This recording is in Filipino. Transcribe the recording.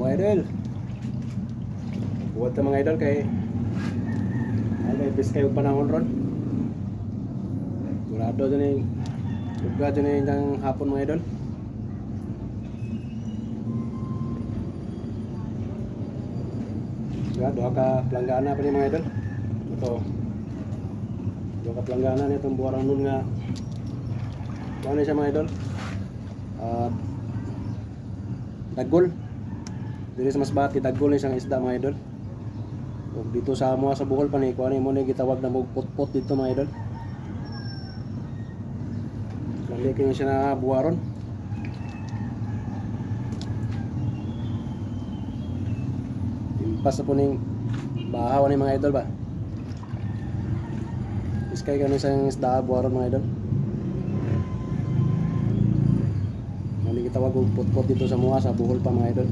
mga idol. Buhat ta mga idol kay ay may bis kayo panahon ron. Murado dyan yung Lugar dyan yung hapon mga idol. Diba, doha ka planggana pa ni mga idol. Ito. Doha ka planggana ni itong buwarang nun nga. Ano na siya mga idol? At Dagol. Dili sa mas bati dagol ni siyang isda mga idol. Ug dito sa amo sa Bohol pa ni kuan mo ni gitawag na mog pot-pot dito mga idol. Lali kayo siya na buwaron. Impas na po ning bahaw ni mga idol ba. Iskay kami sa isda buwaron mga idol. Mali kita wag og pot-pot dito sa mga sa Bohol pa mga idol.